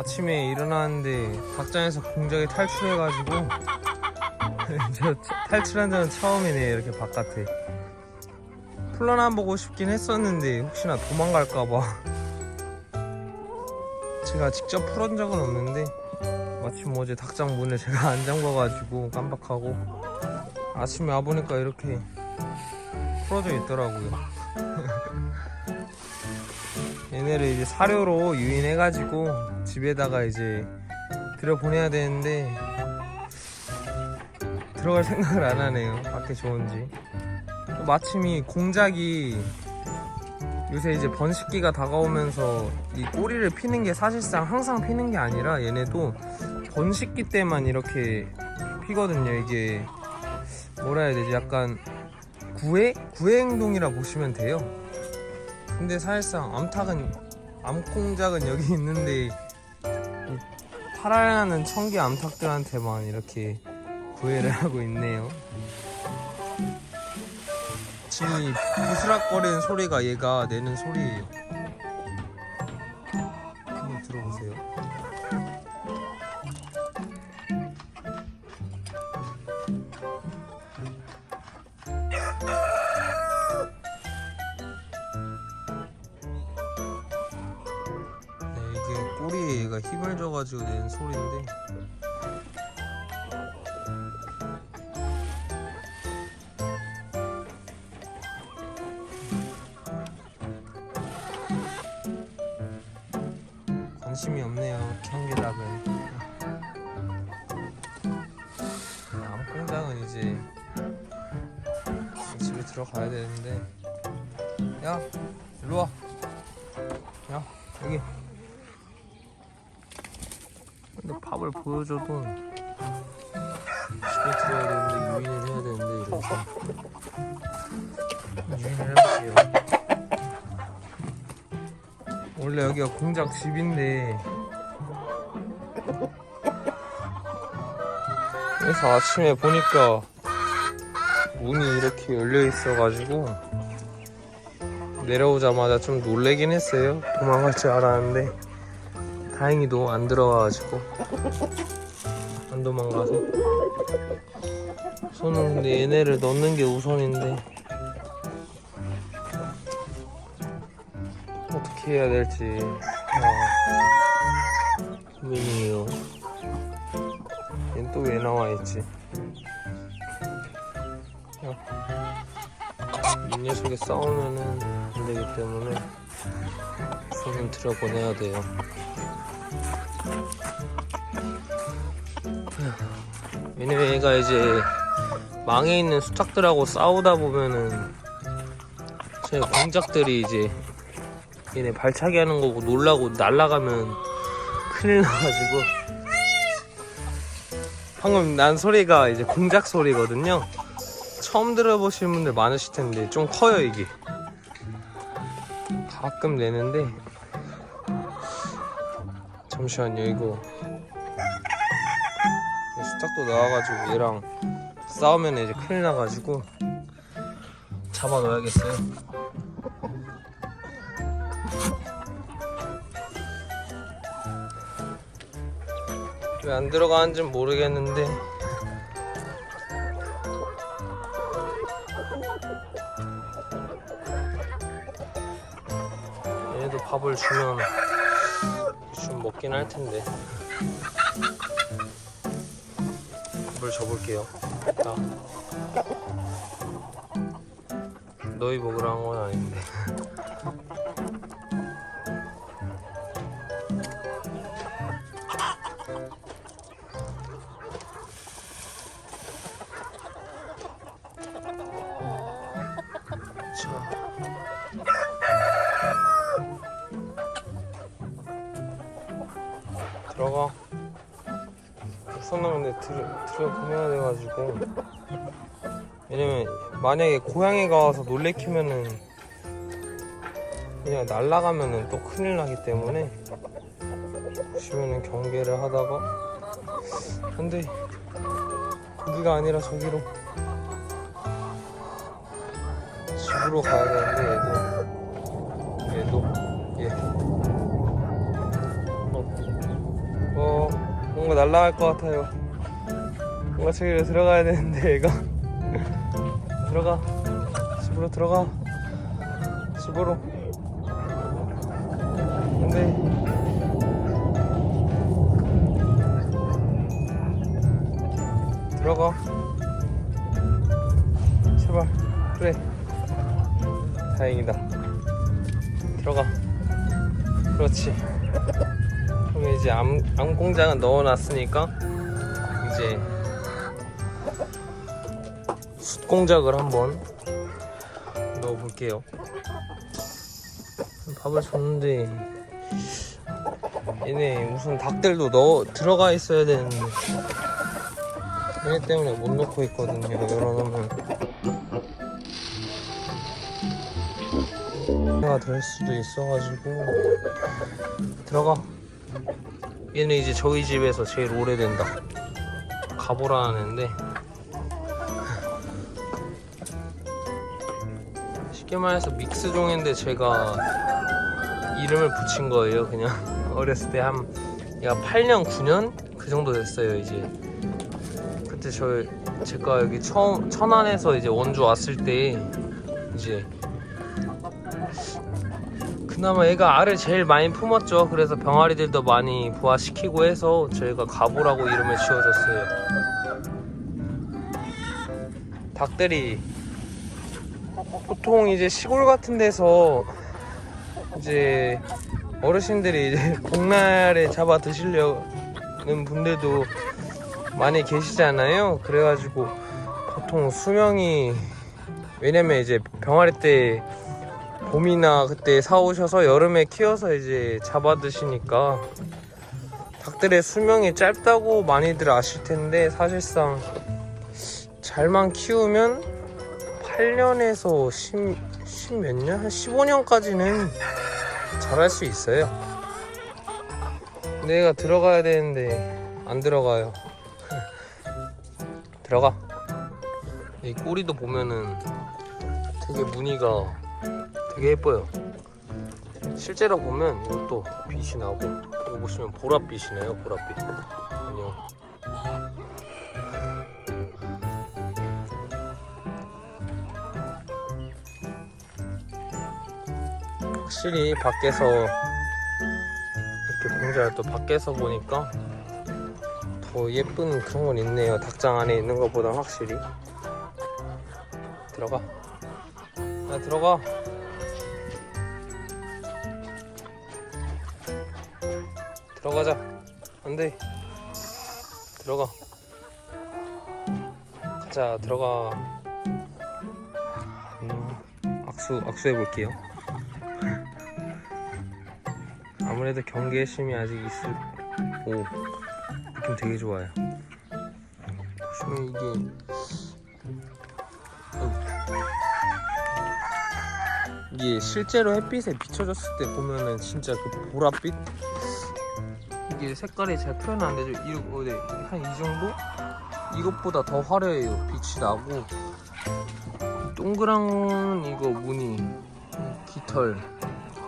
아침에 일어나는데 닭장에서 공작이 탈출해가지고 저 탈출한 적은 처음이네 이렇게 바깥에. 풀러나 보고 싶긴 했었는데 혹시나 도망갈까봐. 제가 직접 풀은 적은 없는데 마침 어제 닭장 문을 제가 안 잠가가지고 깜빡하고 아침에 와보니까 이렇게 풀어져 있더라고요 얘네를 이제 사료로 유인해가지고 집에다가 이제 들여보내야 되는데 들어갈 생각을 안 하네요. 밖에 좋은지. 또 마침이 공작이 요새 이제 번식기가 다가오면서 이 꼬리를 피는 게 사실상 항상 피는 게 아니라 얘네도 번식기 때만 이렇게 피거든요. 이게 뭐라 해야 되지? 약간 구애? 구애 행동이라 보시면 돼요. 근데 사실상 암탉은 암콩작은 여기 있는데 이 탈환하는 청기 암탉들한테만 이렇게 구애를 하고 있네요. 지금 이 부스락거리는 소리가 얘가 내는 소리예요. 줘가지고 내는 소리인데. 관심이 없네요 경계닭은 암콩닭은 이제 집에 들어가야 되는데. 야 일로 와. 야, 여기. 밥을 보여줘도 집에 들어야 되는데 유인을 해야 되는데 이러면서 유인을 해볼게요. 원래 여기가 공작 집인데 그래서 아침에 보니까 문이 이렇게 열려 있어가지고 내려오자마자 좀 놀래긴 했어요. 도망갈 줄 알았는데 다행히도 안 들어와가지고 안 도망가서 저는 근데 얘네를 넣는 게 우선인데 어떻게 해야 될지 어, 고민이에요. 얘는 또 왜 나와 있지? 이 녀석이 싸우면은 안 되기 때문에 손은 들여보내야 돼요. 왜냐면 얘가 이제 망에 있는 수탉들하고 싸우다 보면은 제 공작들이 이제 얘네 발차기 하는 거고 놀라고 날아가면 큰일 나가지고. 방금 난 소리가 이제 공작 소리거든요. 처음 들어보시는 분들 많으실 텐데 좀 커요 이게. 가끔 내는데. 잠시만요 이거 이 수탉도 나와가지고 얘랑 싸우면 이제 큰일 나가지고 잡아 넣어야겠어요. 왜 안 들어가는지는 모르겠는데. 얘도 밥을 주면 좀 먹긴 할 텐데 밥을 줘볼게요 자. 너희 먹으라 한건 아닌데 자. 들어가. 우선은 근데 들여, 들여보내야 돼가지고. 왜냐면 만약에 고양이가 와서 놀래키면은 그냥 날아가면은 또 큰일 나기 때문에 보시면은 경계를 하다가 근데 거기가 아니라 저기로 집으로 가야 되는데 얘도 얘도 얘 어, 날아갈 것 같아요. 뭔가 저기로 들어가야 되는데 얘가 들어가. 집으로 들어가. 집으로. 근데 들어가. 제발. 그래. 다행이다. 들어가. 그렇지 그럼 이제 암, 암 공장은 넣어놨으니까 이제 숯 공작을 한번 넣어볼게요. 밥을 줬는데 얘네 무슨 닭들도 넣어 들어가 있어야 되는데 얘네 때문에 못 넣고 있거든요 열어놓으면. 해가 될 수도 있어가지고 들어가 얘는 이제 저희 집에서 제일 오래된다. 가보라는데. 쉽게 말해서 믹스종인데 제가 이름을 붙인 거예요 그냥. 어렸을 때한 얘가 8년 9년? 그 정도 됐어요 이제. 그때 저 제가 여기 처음 천안에서 이제 원주 왔을 때 이제 그나마 얘가 알을 제일 많이 품었죠 그래서 병아리들도 많이 부화시키고 해서 저희가 가보라고 이름을 지어줬어요 닭들이 보통 이제 시골 같은 데서 이제 어르신들이 이제 복날에 잡아 드시려는 분들도 많이 계시잖아요. 그래가지고 보통 수명이 왜냐면 이제 병아리 때 봄이나 그때 사오셔서 여름에 키워서 이제 잡아 드시니까 닭들의 수명이 짧다고 많이들 아실 텐데 사실상 잘만 키우면 8년에서 10, 10 몇 년? 한 15년까지는 잘할 수 있어요. 얘가 들어가야 되는데 안 들어가요. 들어가. 이 꼬리도 보면은 되게 무늬가 되게 예뻐요. 실제로 보면 이것도 빛이 나고 이거 보시면 보랏빛이네요. 보랏빛. 안녕. 확실히 밖에서 이렇게 공자를 또 밖에서 보니까 더 예쁜 그런 건 있네요. 닭장 안에 있는 것보다 확실히. 들어가. 야, 들어가. 들어가자. 안 돼. 들어가. 가자, 들어가. 음, 악수, 악수해 볼게요. 아무래도 경계심이 아직 있을 오 느낌 되게 좋아요 보시면 이게 어우. 이게 실제로 햇빛에 비춰졌을 때 보면은 진짜 그 보랏빛 이게 색깔이 잘 표현 안 되죠? 이, 어, 네. 한이 정도? 이것보다 더 화려해요. 빛이 나고. 동그란 이거 무늬 깃털.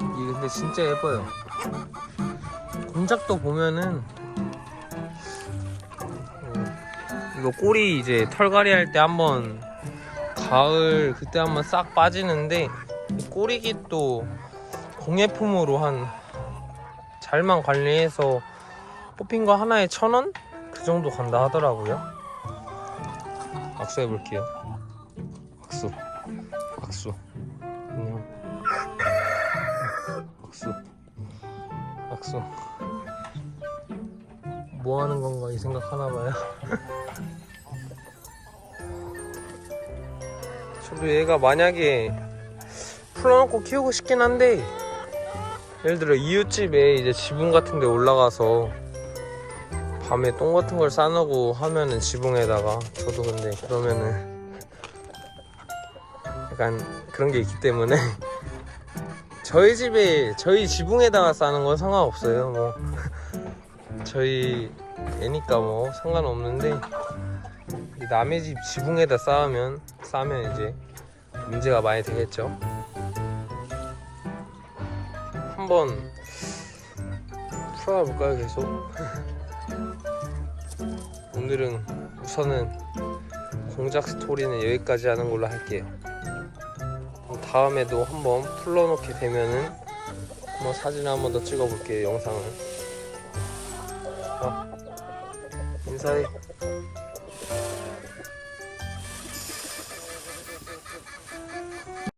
이게 근데 진짜 예뻐요. 공작도 보면은 어, 이거 꼬리 이제 털갈이 할 때 한번 가을 그때 한번 싹 빠지는데 이 꼬리깃도 공예품으로 한 잘만 관리해서 뽑힌 거 하나에 천 원? 그 정도 간다 하더라고요. 악수해 볼게요. 악수. 악수. 안녕. 악수. 악수. 뭐 하는 건가 이 생각 하나 봐요. 저도 얘가 만약에 풀어놓고 키우고 싶긴 한데 예를 들어 이웃집에 이제 지붕 같은 데 올라가서 밤에 똥 같은 걸 싸놓고 하면은 지붕에다가 저도 근데 그러면은 약간 그런 게 있기 때문에 저희 집에 저희 지붕에다가 싸는 건 상관없어요. 뭐 저희 애니까 뭐 상관없는데 이 남의 집 지붕에다 쌓으면 싸면 이제 문제가 많이 되겠죠. 한번 풀어볼까요 계속? 오늘은 우선은 공작 스토리는 여기까지 하는 걸로 할게요. 다음에도 한번 풀러놓게 되면은 한번 사진을 한번 더 찍어볼게요 영상을. 자 인사해.